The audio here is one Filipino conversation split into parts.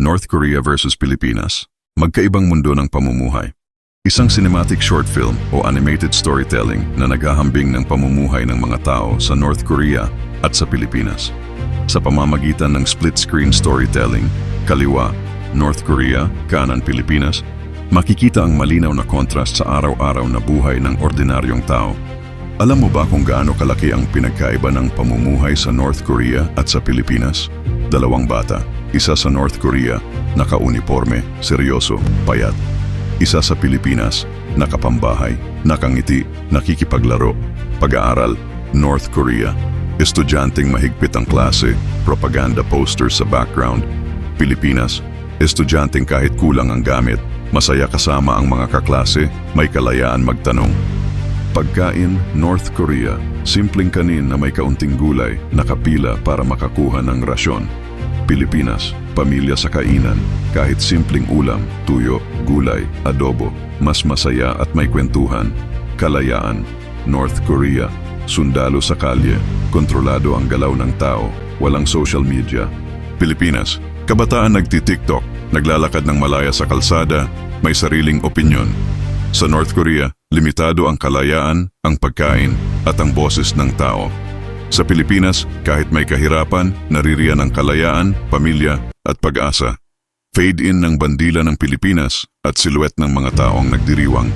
North Korea versus Pilipinas. Magkaibang mundo ng pamumuhay. Isang cinematic short film o animated storytelling na naghahambing ng pamumuhay ng mga tao sa North Korea at sa Pilipinas. Sa pamamagitan ng split-screen storytelling, kaliwa, North Korea, kanan Pilipinas, makikita ang malinaw na kontrast sa araw-araw na buhay ng ordinaryong tao. Alam mo ba kung gaano kalaki ang pinagkaiba ng pamumuhay sa North Korea at sa Pilipinas? Dalawang bata, isa sa North Korea, naka-uniforme, seryoso, payat. Isa sa Pilipinas, nakapambahay, nakangiti, nakikipaglaro, pag-aaral, North Korea. Estudyanteng mahigpit ang klase, propaganda poster sa background. Pilipinas, estudyanteng kahit kulang ang gamit, masaya kasama ang mga kaklase, may kalayaan magtanong. Pagkain, North Korea, simpleng kanin na may kaunting gulay, nakapila para makakuha ng rasyon. Pilipinas, pamilya sa kainan, kahit simpleng ulam, tuyo, gulay, adobo, mas masaya at may kwentuhan. Kalayaan, North Korea, sundalo sa kalye, kontrolado ang galaw ng tao, walang social media. Pilipinas, kabataan nagti-TikTok, naglalakad ng malaya sa kalsada, may sariling opinyon. Sa North Korea, limitado ang kalayaan, ang pagkain, at ang boses ng tao. Sa Pilipinas, kahit may kahirapan, naririyan ang kalayaan, pamilya, at pag-asa. Fade in ng bandila ng Pilipinas at siluet ng mga taong nagdiriwang.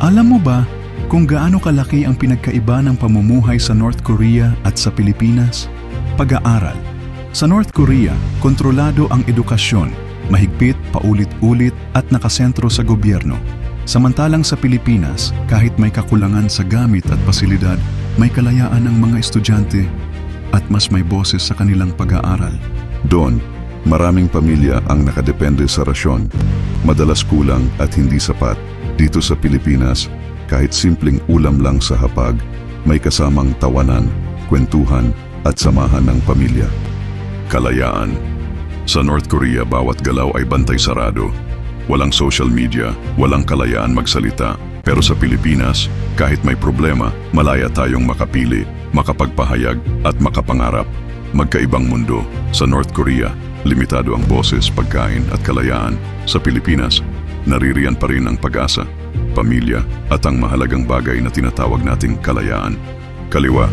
Alam mo ba kung gaano kalaki ang pinagkaiba ng pamumuhay sa North Korea at sa Pilipinas? Pag-aaral. Sa North Korea, kontrolado ang edukasyon, mahigpit, paulit-ulit at nakasentro sa gobyerno. Samantalang sa Pilipinas, kahit may kakulangan sa gamit at pasilidad, may kalayaan ang mga estudyante at mas may boses sa kanilang pag-aaral. Doon, maraming pamilya ang nakadepende sa rasyon. Madalas kulang at hindi sapat. Dito sa Pilipinas, kahit simpleng ulam lang sa hapag, may kasamang tawanan, kwentuhan at samahan ng pamilya. Kalayaan. Sa North Korea, bawat galaw ay bantay sarado. Walang social media, walang kalayaan magsalita. Pero sa Pilipinas, kahit may problema, malaya tayong makapili, makapagpahayag at makapangarap. Magkaibang mundo. Sa North Korea, limitado ang boses, pagkain at kalayaan. Sa Pilipinas, naririyan pa rin ang pag-asa, pamilya at ang mahalagang bagay na tinatawag nating kalayaan. Kaliwa,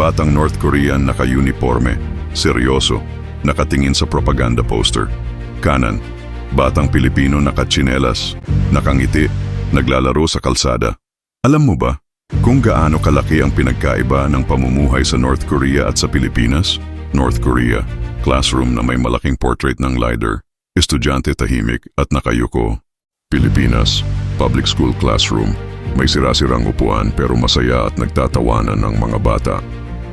batang North Korean naka-uniforme, seryoso, nakatingin sa propaganda poster. Kanan, batang Pilipino nakatsinelas, nakangiti, naglalaro sa kalsada. Alam mo ba kung gaano kalaki ang pinagkaiba ng pamumuhay sa North Korea at sa Pilipinas? North Korea, classroom na may malaking portrait ng leader, estudyante tahimik at nakayuko. Pilipinas, public school classroom, may sira-sirang upuan pero masaya at nagtatawanan ng mga bata.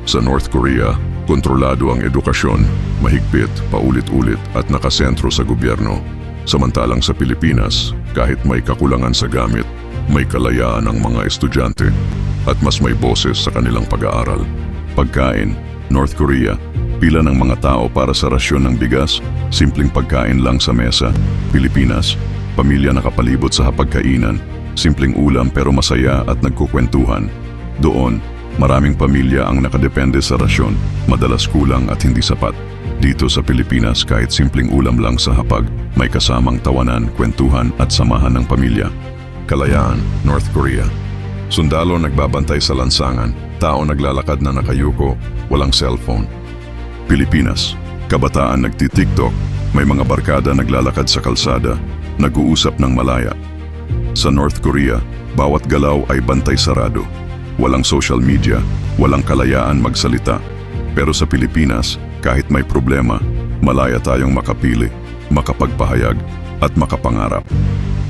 Sa North Korea, kontrolado ang edukasyon, mahigpit, paulit-ulit at nakasentro sa gobyerno. Samantalang sa Pilipinas, kahit may kakulangan sa gamit, may kalayaan ang mga estudyante at mas may boses sa kanilang pag-aaral. Pagkain, North Korea, pila ng mga tao para sa rasyon ng bigas, simpleng pagkain lang sa mesa. Pilipinas, pamilya nakapalibot sa hapagkainan, simpleng ulam pero masaya at nagkukwentuhan. Doon, maraming pamilya ang nakadepende sa rasyon, madalas kulang at hindi sapat. Dito sa Pilipinas kahit simpleng ulam lang sa hapag, may kasamang tawanan, kwentuhan at samahan ng pamilya. Kalayaan, North Korea. Sundalo nagbabantay sa lansangan, tao naglalakad na nakayuko, walang cellphone. Pilipinas, kabataan nagti-TikTok, may mga barkada naglalakad sa kalsada, nag-uusap ng malaya. Sa North Korea, bawat galaw ay bantay sarado. Walang social media, walang kalayaan magsalita. Pero sa Pilipinas, kahit may problema, malaya tayong makapili, makapagpahayag at makapangarap.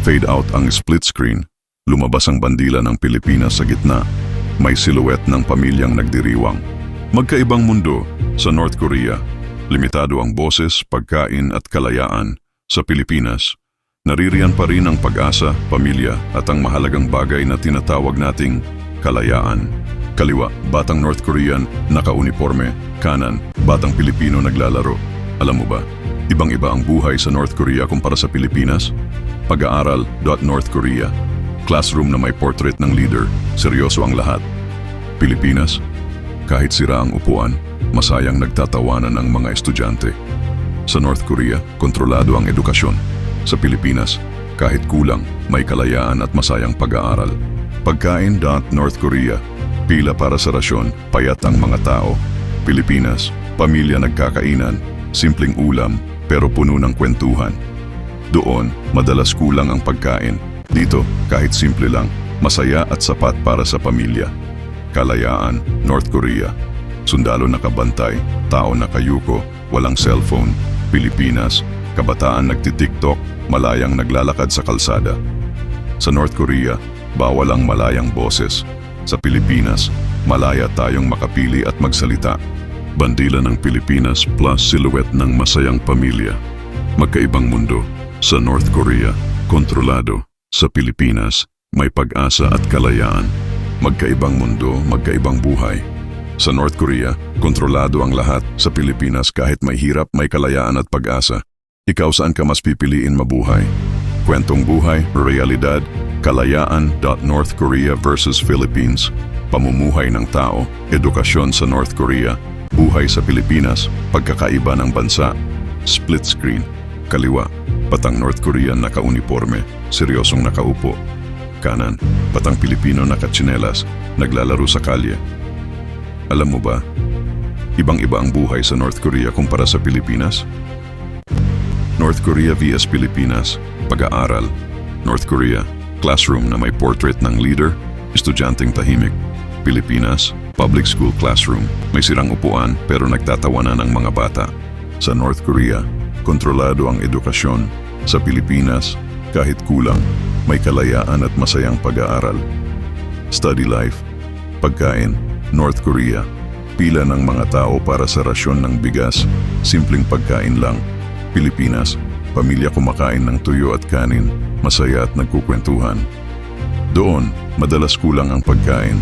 Fade out ang split screen. Lumabas ang bandila ng Pilipinas sa gitna. May siluet ng pamilyang nagdiriwang. Magkaibang mundo sa North Korea. Limitado ang boses, pagkain at kalayaan. Sa Pilipinas, naririyan pa rin ang pag-asa, pamilya at ang mahalagang bagay na tinatawag nating kalayaan. Kaliwa, batang North Korean, naka-uniforme. Kanan, batang Pilipino naglalaro. Alam mo ba, ibang-iba ang buhay sa North Korea kumpara sa Pilipinas? Pag-aaral, North Korea. Classroom na may portrait ng leader, seryoso ang lahat. Pilipinas, kahit sira ang upuan, masayang nagtatawanan ng mga estudyante. Sa North Korea, kontrolado ang edukasyon. Sa Pilipinas, kahit kulang, may kalayaan at masayang pag-aaral. Pagkain. North Korea, pila para sa rasyon, payat ang mga tao. Pilipinas, pamilya nagkakainan, simpleng ulam, pero puno ng kwentuhan. Doon, madalas kulang ang pagkain. Dito, kahit simple lang, masaya at sapat para sa pamilya. Kalayaan, North Korea. Sundalo nakabantay, tao nakayuko, walang cellphone. Pilipinas, kabataan nagtitiktok, malayang naglalakad sa kalsada. Sa North Korea, bawal ang malayang boses. Sa Pilipinas, malaya tayong makapili at magsalita. Bandila ng Pilipinas plus silhouette ng masayang pamilya. Magkaibang mundo. Sa North Korea, kontrolado. Sa Pilipinas, may pag-asa at kalayaan. Magkaibang mundo, magkaibang buhay. Sa North Korea, kontrolado ang lahat. Sa Pilipinas, kahit may hirap, may kalayaan at pag-asa. Ikaw saan ka mas pipiliin mabuhay? Kwentong buhay, realidad, kalayaan. North Korea versus Philippines. Pamumuhay ng tao, edukasyon sa North Korea, buhay sa Pilipinas, pagkakaiba ng bansa, split screen, kaliwa, patang North Korean naka-uniforme, seryosong nakaupo. Kanan, patang Pilipino nakatsinelas, naglalaro sa kalye. Alam mo ba, ibang-iba ang buhay sa North Korea kumpara sa Pilipinas? North Korea vs Pilipinas, pag-aaral. North Korea, classroom na may portrait ng leader, estudyanteng tahimik. Pilipinas, public school classroom, may sirang upuan pero nagtatawanan ng mga bata. Sa North Korea, kontrolado ang edukasyon. Sa Pilipinas, kahit kulang, may kalayaan at masayang pag-aaral. Study life, pagkain, North Korea, pila ng mga tao para sa rasyon ng bigas, simpleng pagkain lang. Pilipinas, pamilya kumakain ng tuyo at kanin, masaya at nagkukwentuhan. Doon, madalas kulang ang pagkain.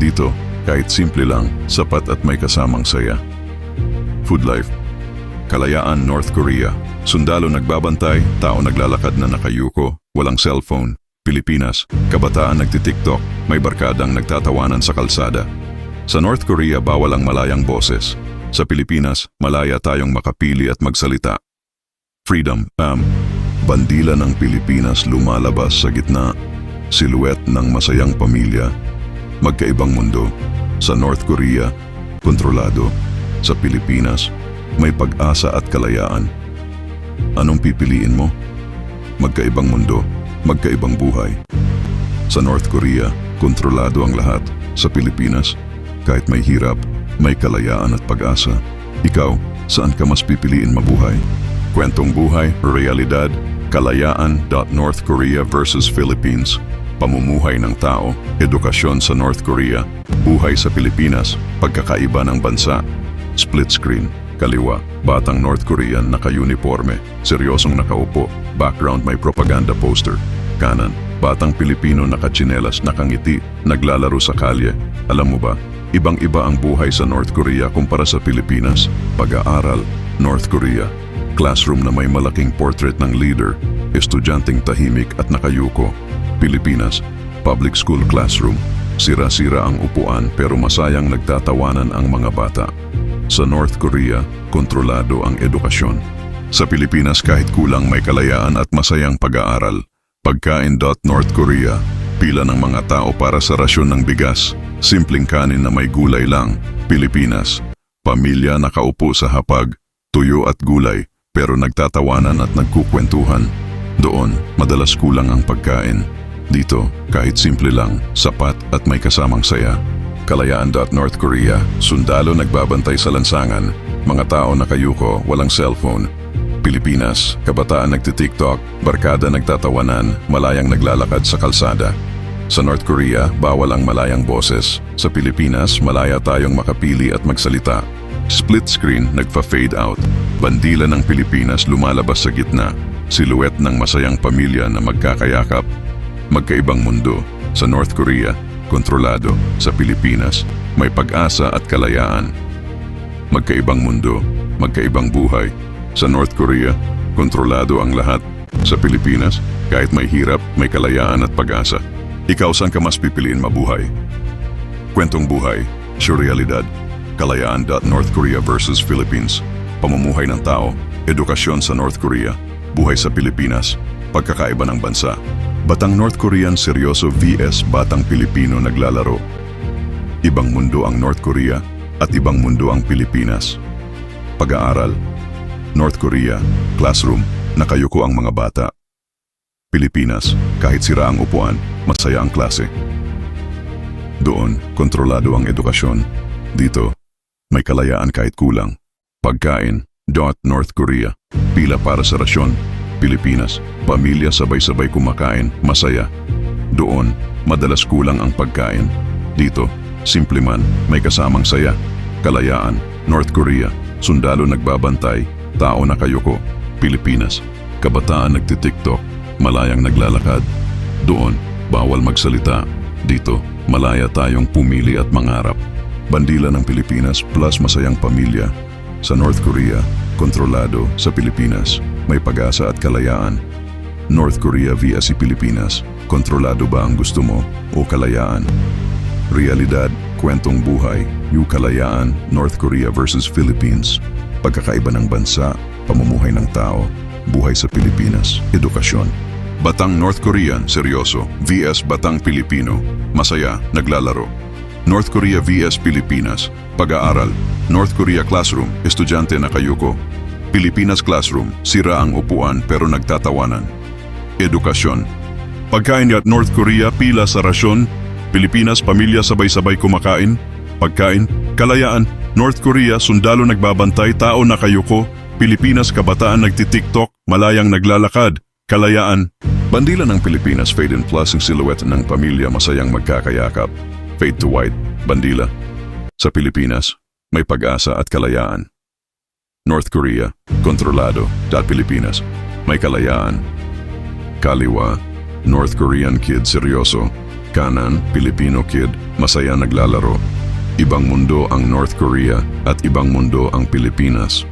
Dito, kahit simple lang, sapat at may kasamang saya. Food life, Kalayaan, North Korea. Sundalo nagbabantay, tao naglalakad na nakayuko, walang cellphone. Pilipinas, kabataan nagtitiktok, may barkadang nagtatawanan sa kalsada. Sa North Korea, bawal ang malayang boses. Sa Pilipinas, malaya tayong makapili at magsalita. Freedom, um, bandila ng Pilipinas lumalabas sa gitna, silhouette ng masayang pamilya, magkaibang mundo. Sa North Korea, kontrolado. Sa Pilipinas, may pag-asa at kalayaan. Anong pipiliin mo? Magkaibang mundo, magkaibang buhay. Sa North Korea, kontrolado ang lahat. Sa Pilipinas, kahit may hirap, may kalayaan at pag-asa. Ikaw, saan ka mas pipiliin mabuhay? Kwentong buhay, realidad, kalayaan. North Korea versus Philippines. Pamumuhay ng tao, edukasyon sa North Korea, buhay sa Pilipinas, pagkakaiba ng bansa. Split screen, kaliwa, batang North Korean naka-uniforme, seryosong nakaupo, background may propaganda poster. Kanan, batang Pilipino nakatsinelas nakangiti, naglalaro sa kalye. Alam mo ba, ibang-iba ang buhay sa North Korea kumpara sa Pilipinas. Pag-aaral, North Korea. Classroom na may malaking portrait ng leader, estudyanteng tahimik at nakayuko. Pilipinas, public school classroom. Sira-sira ang upuan pero masayang nagtatawanan ang mga bata. Sa North Korea, kontrolado ang edukasyon. Sa Pilipinas kahit kulang may kalayaan at masayang pag-aaral. Pagkain. North Korea, pila ng mga tao para sa rasyon ng bigas, simpleng kanin na may gulay lang. Pilipinas, pamilya nakaupo sa hapag, tuyo at gulay, pero nagtatawanan at nagkukwentuhan. Doon, madalas kulang ang pagkain. Dito, kahit simple lang, sapat at may kasamang saya. Kalayaan. North Korea, sundalo nagbabantay sa lansangan, mga tao nakayuko, walang cellphone. Pilipinas, kabataan nagtitiktok, barkada nagtatawanan, malayang naglalakad sa kalsada. Sa North Korea, bawal ang malayang boses. Sa Pilipinas, malaya tayong makapili at magsalita. Split screen nagfa-fade out. Bandila ng Pilipinas lumalabas sa gitna. Silhouette ng masayang pamilya na magkakayakap. Magkaibang mundo. Sa North Korea, kontrolado. Sa Pilipinas, may pag-asa at kalayaan. Magkaibang mundo, magkaibang buhay. Sa North Korea, kontrolado ang lahat. Sa Pilipinas, kahit may hirap, may kalayaan at pag-asa. Ikaw saan ka mas pipiliin mabuhay? Kwentong buhay, surrealidad, kalayaan. North Korea versus Philippines. Pamumuhay ng tao, edukasyon sa North Korea, buhay sa Pilipinas, pagkakaiba ng bansa. Batang North Korean seryoso vs Batang Pilipino naglalaro. Ibang mundo ang North Korea at ibang mundo ang Pilipinas. Pag-aaral, North Korea, classroom, nakayuko ang mga bata. Pilipinas, kahit sira ang upuan, masaya ang klase. Doon, kontrolado ang edukasyon. Dito, may kalayaan kahit kulang. Pagkain, dot North Korea. Pila para sa rasyon, Pilipinas. Pamilya sabay-sabay kumakain, masaya. Doon, madalas kulang ang pagkain. Dito, simple man, may kasamang saya. Kalayaan, North Korea. Sundalo nagbabantay, tao nakayuko. Pilipinas. Kabataan nagtitiktok, malayang naglalakad. Doon, bawal magsalita. Dito, malaya tayong pumili at mangarap. Bandila ng Pilipinas plus masayang pamilya. Sa North Korea, kontrolado sa Pilipinas, may pag-asa at kalayaan. North Korea via si Pilipinas, kontrolado ba ang gusto mo o kalayaan? Realidad, kwentong buhay, yung kalayaan, North Korea versus Philippines. Pagkakaiba ng bansa, pamumuhay ng tao, buhay sa Pilipinas, edukasyon. Batang North Korean, seryoso, vs Batang Pilipino, masaya, naglalaro. North Korea vs Pilipinas, pag-aaral. North Korea classroom, estudyante nakayuko. Pilipinas classroom, sira ang upuan pero nagtatawanan. Edukasyon. Pagkain at North Korea pila sa rasyon, Pilipinas pamilya sabay-sabay kumakain. Pagkain, kalayaan, North Korea sundalo nagbabantay, tao nakayuko. Pilipinas kabataan nagtitiktok, malayang naglalakad. Kalayaan. Bandila ng Pilipinas fade in plus ang silhouette ng pamilya masayang magkakayakap. Fade to white, bandila. Sa Pilipinas, may pag-asa at kalayaan. North Korea, kontrolado, at Pilipinas, may kalayaan. Kaliwa, North Korean kid seryoso. Kanan, Filipino kid, masaya naglalaro. Ibang mundo ang North Korea at ibang mundo ang Pilipinas.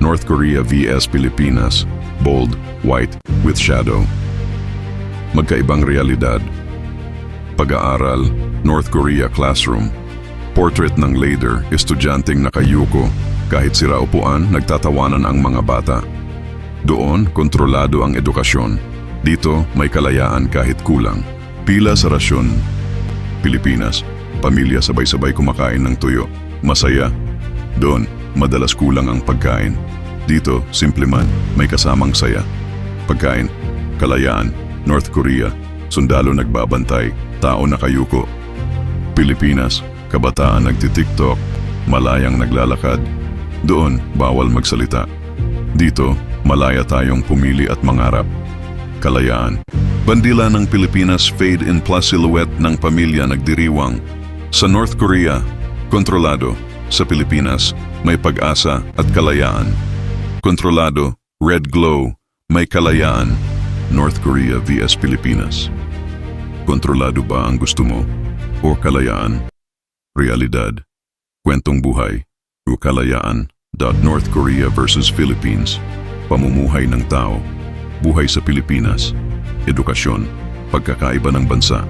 North Korea vs Pilipinas, bold, white, with shadow. Magkaibang realidad. Pag-aaral, North Korea classroom. Portrait ng leader, estudyanteng nakayuko. Kahit sira upuan, nagtatawanan ang mga bata. Doon, kontrolado ang edukasyon. Dito, may kalayaan kahit kulang. Pila sa rasyon. Pilipinas, pamilya sabay-sabay kumakain ng tuyo. Masaya. Doon, madalas kulang ang pagkain. Dito, simple man, may kasamang saya. Pagkain, kalayaan, North Korea, sundalo nagbabantay, tao nakayuko. Pilipinas, kabataan nagtitiktok, malayang naglalakad. Doon, bawal magsalita. Dito, malaya tayong pumili at mangarap. Kalayaan. Bandila ng Pilipinas fade in plus silhouette ng pamilya nagdiriwang. Sa North Korea, kontrolado. Sa Pilipinas, may pag-asa at kalayaan. Kontrolado, red glow, may kalayaan. North Korea vs Pilipinas. Kontrolado ba ang gusto mo? O kalayaan? Realidad. Kwentong buhay. O kalayaan. Dot North Korea versus Philippines. Pamumuhay ng tao. Buhay sa Pilipinas. Edukasyon. Pagkakaiba ng bansa.